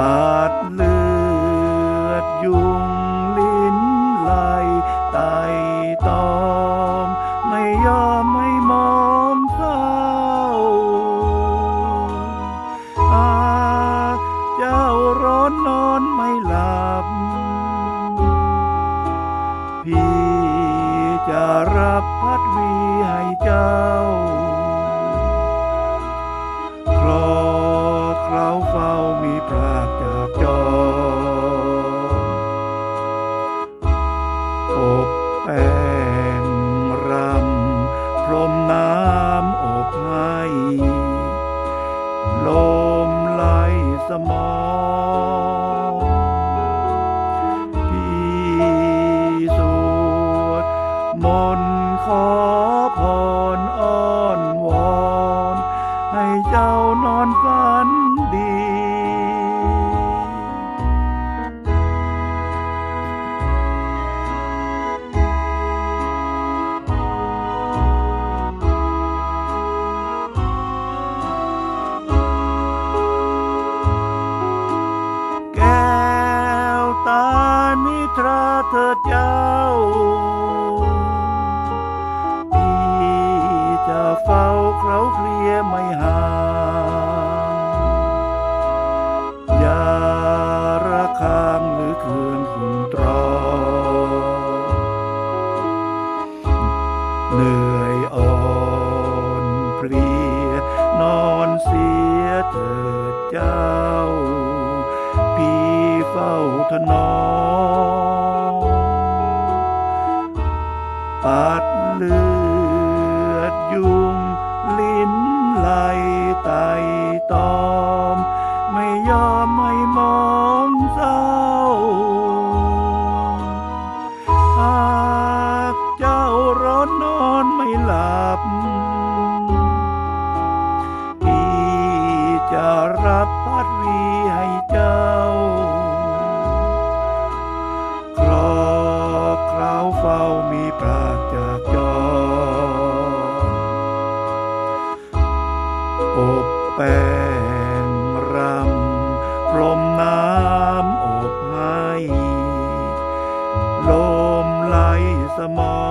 อาดเลือดยุงลิ้นไหลไตตอม ไม่ยอมไม่มองเข้า อาเจ้าร้อนนอนไม่หลับ พี่จะรับพัดวีให้เจ้า พรากจากจรอบแป้งรำพรมน้ำอบให้ลมไหลสมองพี่สวดมนต์ขอพรอ้อนวอน ให้เจ้านอน เถิดเจ้า พี่จะเฝ้าเคราเคลียไม่ห่างอย่าระคางหรือเคืองขุนตรองเหนื่อยอ่อนเพลียนอนเสียเถิดเจ้า พี่เฝ้าถนอม ปัดเลือดยุงลิ้นไหลไตตอม ไม่ยอมไม่มองเศร้าหากเจ้าร้อนนอนไม่หลับพี่จะรับ สมอ